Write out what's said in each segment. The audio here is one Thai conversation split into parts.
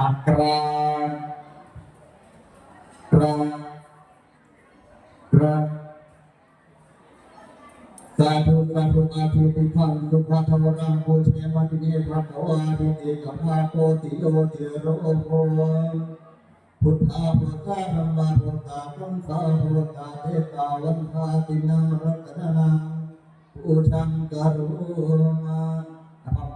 อักราตราตราสาธุสาธุอาภิติพันตุภาทวรังโกเชมัติเนพระโตอาภิติกัพาโกติโยติโรโกพุทธาพุทธาธรรมาพุทธาพุทธาพุทธาเทตาวันทาตินารัตนาปูชังกรุณาพร้อมกันนะครับอิมินา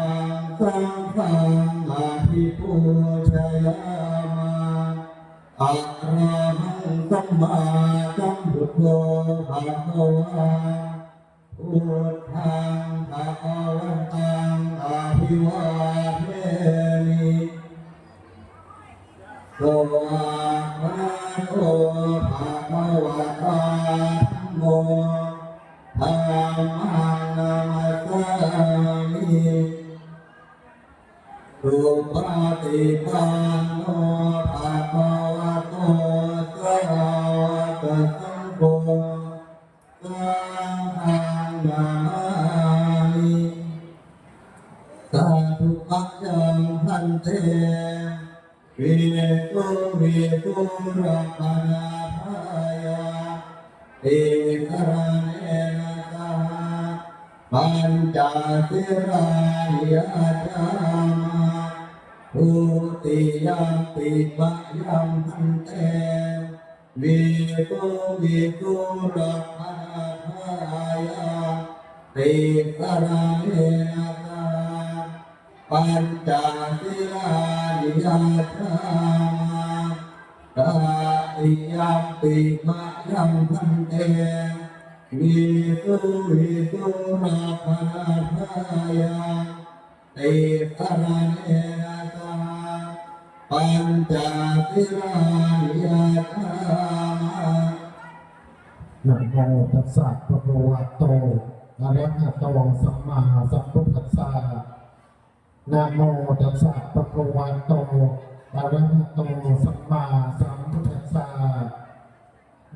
โตอะระโตภะคะวะตาโมธรรมังนามัสสามิสุปฏิปันโนภะคะวะโตสาวกสังโฆสังฆังนามามิสาธุปัจจังพันเต วิโตวิตุรัปนาภายาเอกราเนนะสหปัญจสิรายัจามาภูติยัมปิปะยัมพันเตวิโกวิตุรัพนาภายาเอกราเนนะสห ปัญจสิรายัจามากาติยมปิมะยัมพันเตวิตุวิตุราภนาภายาเตสระเนนะสาปัญจสิรานิยาธามานะโมตัสสะภะคะวะโตอะระหะโตสัมมาสัมพุทธัสสะ นะโมตัสสะภะคะวะโตอะระหะโตสัมมาสัมพุทธัสสะ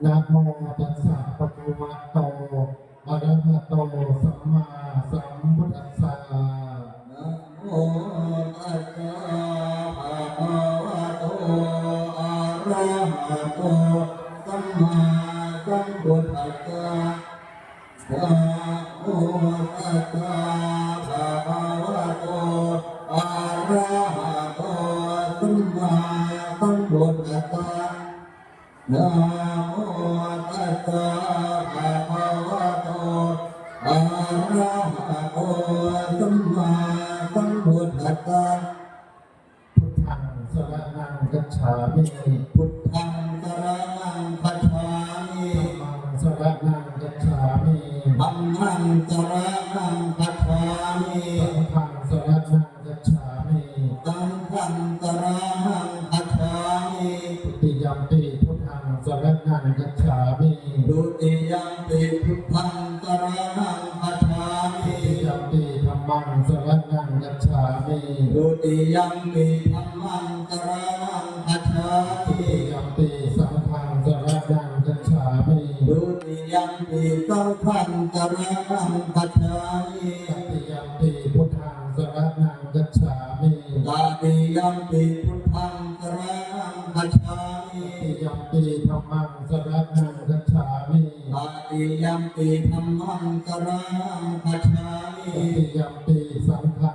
นะโมตัสสะภะคะวะโตอะระหะโตสัมมาสัมพุทธัสสะนะโมตัสสะภะคะวะโตอะระหะโตสัมมาสัมพุทธัสสะนะโมตัสสะ นะโมตัสสะภะคะวะโตอะระหะโตสัมมาสัมพุทธัสสะพุทธังสรณังกัจฉามิพุทธัง ติยัมปิธัมมังสรณังคัจฉามิยัมปิสังฆังสรณังกัจฉามิดุติยัมปิสังฆังสรณังคัจฉามิตติยัมปิพุทธังสรณังกัจฉามิตาติยัมปิพุทธังสรณังคัจฉามิติยัมปิธัมมังสรณังกัจฉามิตาติยัมปิธัมมังสรณังคัจฉามิติยัมปิสังฆัง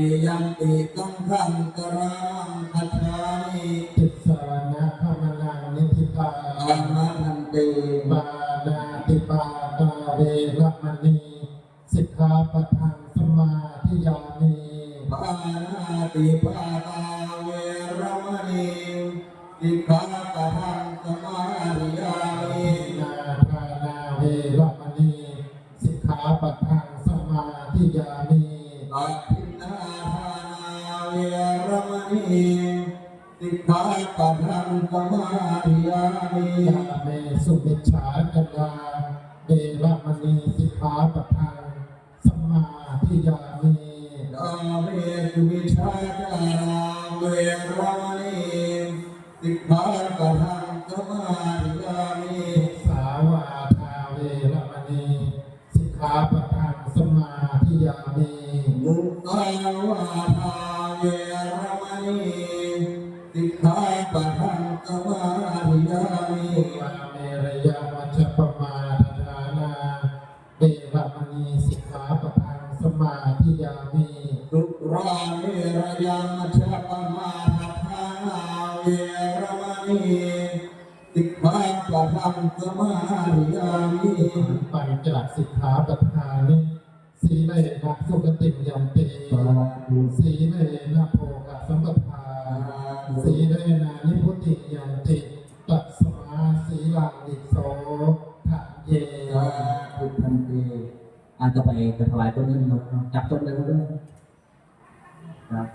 ติยัมปิสังฆังกรังคัจฉามิติสสรณะธรรมนังนิธิตาอามาทันเตปานาติปาตาเวรมณีสิกขาปะทังสมาธิยามีปานาติปาตาเวรมณีสิกขาปะทัง สิกขาปะทังกมาริยามิยาเมสุมิชฌาจยาเดรมณีสิกขาปะทังสัมมาทิยามิกาเมสุวิชาจาราเวรมณีสิกขาปะทังกมาริ มาธิยามิวาเมรยามัจจปมาทานาเดรมณีสิกขาปทังสมาธิยามิสุราเวรยังชะปมาทานาเวรมณีสิกขาปทังสมาธิยามิปัญจสิกขาปทานิสีเลนะสุกติยัมติ อาจจะไปกระถวายต้นนี้เนาะจับต้นเลยด้ครับ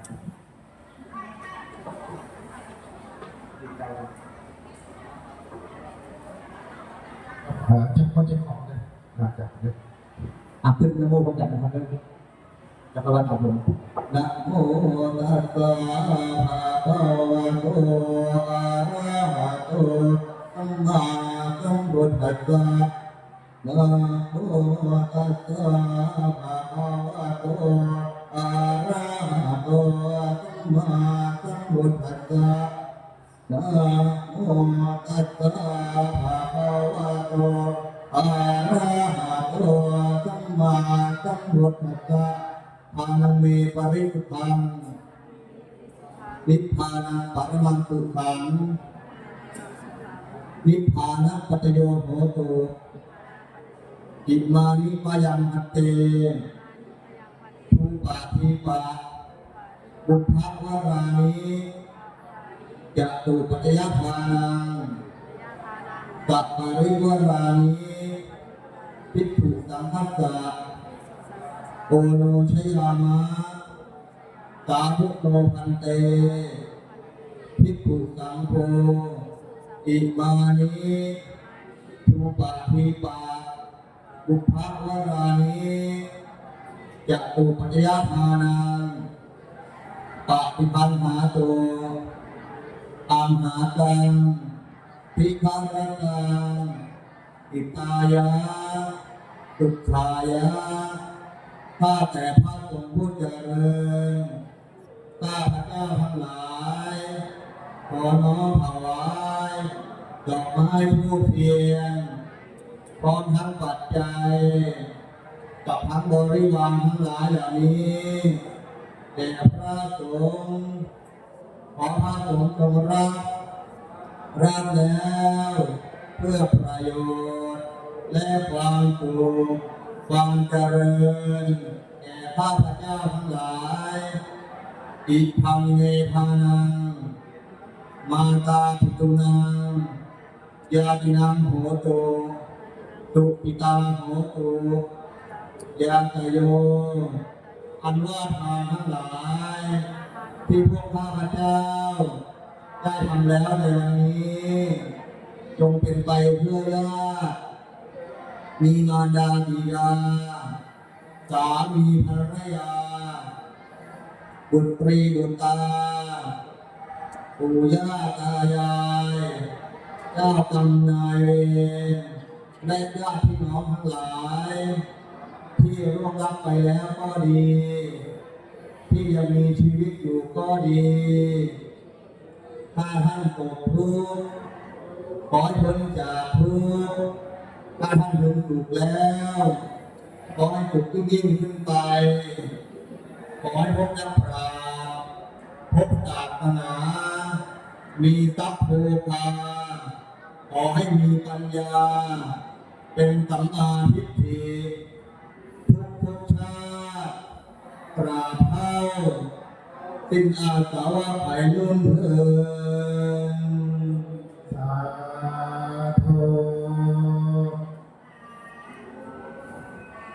อ่าจะคนจะของเลยมาจากเนี่ยอะขึ้นนะโมผมจับนะครับจักรวาลครับผมนะโมตัสสะภะคะวะโตอะระหะโตสัมมาสัมพุทธัสสะนะ ตัสสะภะคะวะโตอะระหะโตสัมมาสัมพุทธัสสะนะโมตัสสะภะคะวะโตอะระหะโตสัมมาสัมพุทธัสสะทานังเมปริสุทังนิพพานังปรมังสุขังนิพพานังปัจจโยโหตุ อิมานิปยังอัตเตภูปาทีปะบุพวารานิจัตุปัจยทานังสัปะริวารานิพิกขุสังคัสสะโอโนชัยรามะสาธุโตพันเตพิกุสังโฆอิมานิภูปาทีปะ บุพวรานิจัตุปัจจยทานังปฏิปันหาโตตามหาตังพิฆารตังอิตายะตุขายะข้าแต่พระองค์ผู้เจริญข้าพระเจ้าทั้งหลายขอน้อมถวายดอกไม้ผู้เพียร พร้อมทั้งปัจจัย กับทั้งบริวารทั้งหลายเหล่านี้แด่พระสงฆ์ขอพระสงฆ์จงรับรับแล้วเพื่อประโยชน์ และความสุขความเจริญแก่ข้าพเจ้าทั้งหลายอิทังเมทานังมาตาปิตุนังยาตินังโหตุ ตุปิตาโหตุยาตโย อันว่าทานทั้งหลาย ที่พวกข้าพเจ้า ได้ทำแล้วในวันนี้ จงเป็นไปเพื่อญาติมีมารดาบิดาสามีภรรยา บุตรีบุตรตาปู่ย่าตายายเจ้ากรรมนายเวร และญาติพี่น้องทั้งหลาย ที่ร่วงรับไปแล้วก็ดี ที่ยังมีชีวิตอยู่ก็ดี ถ้าท่านตกทุกข์ขอพ้นจากทุกข์ถ้าท่านถึงสุขแล้วขอให้สุขยิ่งขึ้นไปขอให้พบนักปราชญ์พบศาสนามีทรัพย์โภคาขอให้มีปัญญา เป็นสัมมาทิฏฐิทุกทุกชาติตราเท่าสิ้นอาสาวะไผ่ลุ่นเถิด